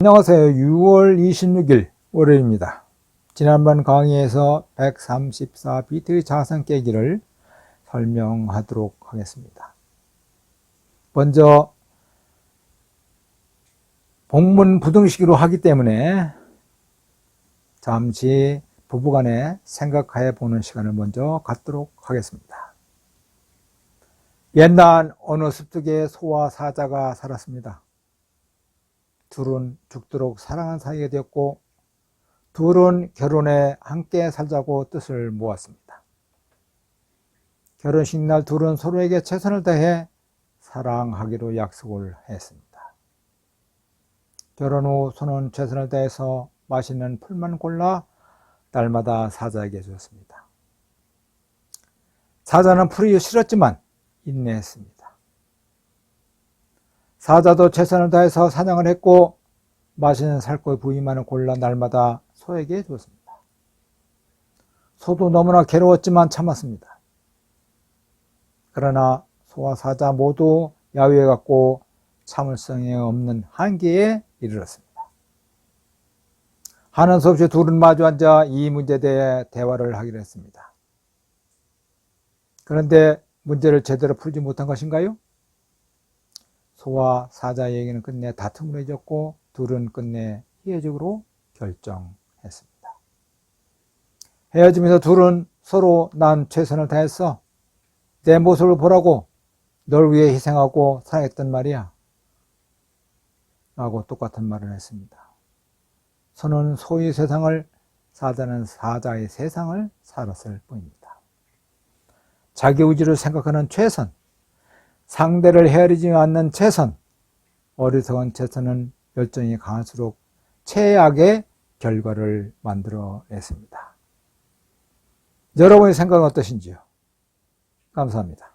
안녕하세요. 6월 26일 월요일입니다. 지난번 강의에서 134비트의 자선 깨기를 설명하도록 하겠습니다. 먼저 본문 부등식으로 하기 때문에 잠시 부부간에 생각해 보는 시간을 먼저 갖도록 하겠습니다. 옛날 어느 습득에 소와 사자가 살았습니다. 둘은 죽도록 사랑한 사이가 되었고 둘은 결혼에 함께 살자고 뜻을 모았습니다. 결혼식 날 둘은 서로에게 최선을 다해 사랑하기로 약속을 했습니다. 결혼 후 손은 최선을 다해서 맛있는 풀만 골라 날마다 사자에게 주었습니다. 사자는 풀이 싫었지만 인내했습니다. 사자도 최선을 다해서 사냥을 했고 맛있는 살코기 부위만을 골라 날마다 소에게 주었습니다. 소도 너무나 괴로웠지만 참았습니다. 그러나 소와 사자 모두 야위에 갖고 참을성이 없는 한계에 이르렀습니다. 하는 수 없이 둘은 마주 앉아 이 문제에 대해 대화를 하기로 했습니다. 그런데 문제를 제대로 풀지 못한 것인가요? 소와 사자 얘기는 끝내 다툼으로 이졌고 둘은 끝내 헤어지기로 결정했습니다. 헤어지면서 둘은 서로 난 최선을 다했어. 내 모습을 보라고 널 위해 희생하고 사랑했단 말이야. 라고 똑같은 말을 했습니다. 소는 소의 세상을, 사자는 사자의 세상을 살았을 뿐입니다. 자기 의지를 생각하는 최선, 상대를 헤아리지 않는 최선, 어리석은 최선은 열정이 강할수록 최악의 결과를 만들어냈습니다. 여러분의 생각은 어떠신지요? 감사합니다.